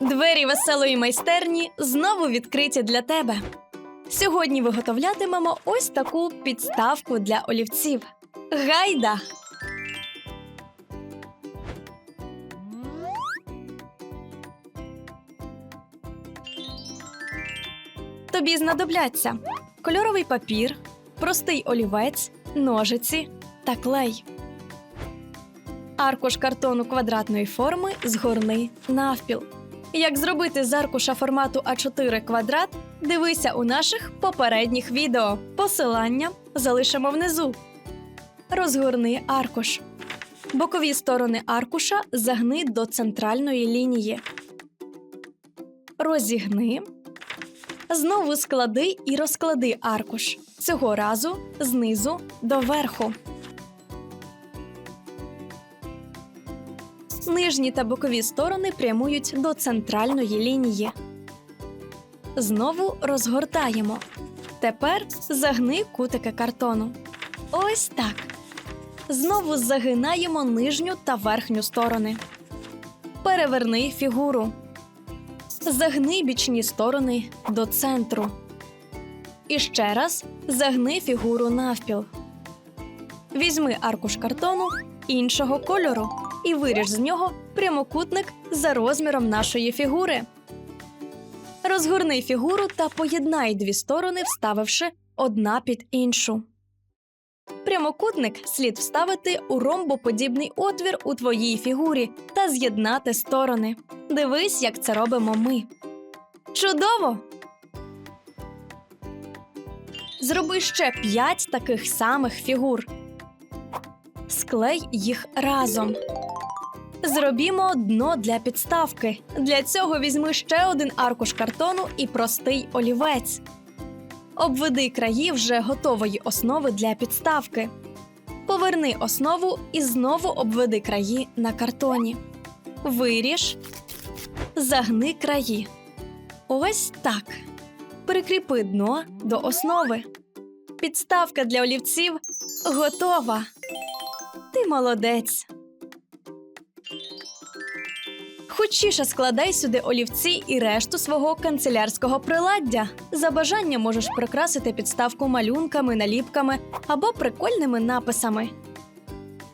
Двері веселої майстерні знову відкриті для тебе. Сьогодні виготовлятимемо ось таку підставку для олівців. Гайда! Тобі знадобляться кольоровий папір, простий олівець, ножиці та клей. Аркуш картону квадратної форми згорни навпіл. Як зробити з аркуша формату А4 квадрат, дивися у наших попередніх відео. Посилання залишимо внизу. Розгорни аркуш. Бокові сторони аркуша загни до центральної лінії. Розігни. Знову склади і розклади аркуш. Цього разу знизу до верху. Нижні та бокові сторони прямують до центральної лінії. Знову розгортаємо. Тепер загни кутики картону. Ось так. Знову загинаємо нижню та верхню сторони. Переверни фігуру. Загни бічні сторони до центру. І ще раз загни фігуру навпіл. Візьми аркуш картону іншого кольору і виріж з нього прямокутник за розміром нашої фігури. Розгорни фігуру та поєднай дві сторони, вставивши одна під іншу. Прямокутник слід вставити у ромбоподібний отвір у твоїй фігурі та з'єднати сторони. Дивись, як це робимо ми. Чудово! Зроби ще п'ять таких самих фігур. Склей їх разом. Зробімо дно для підставки. Для цього візьми ще один аркуш картону і простий олівець. Обведи краї вже готової основи для підставки. Поверни основу і знову обведи краї на картоні. Виріж, загни краї. Ось так. Прикріпи дно до основи. Підставка для олівців готова. Ти молодець. Хочіше складай сюди олівці і решту свого канцелярського приладдя. За бажанням можеш прикрасити підставку малюнками, наліпками або прикольними написами.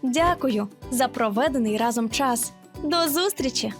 Дякую за проведений разом час. До зустрічі!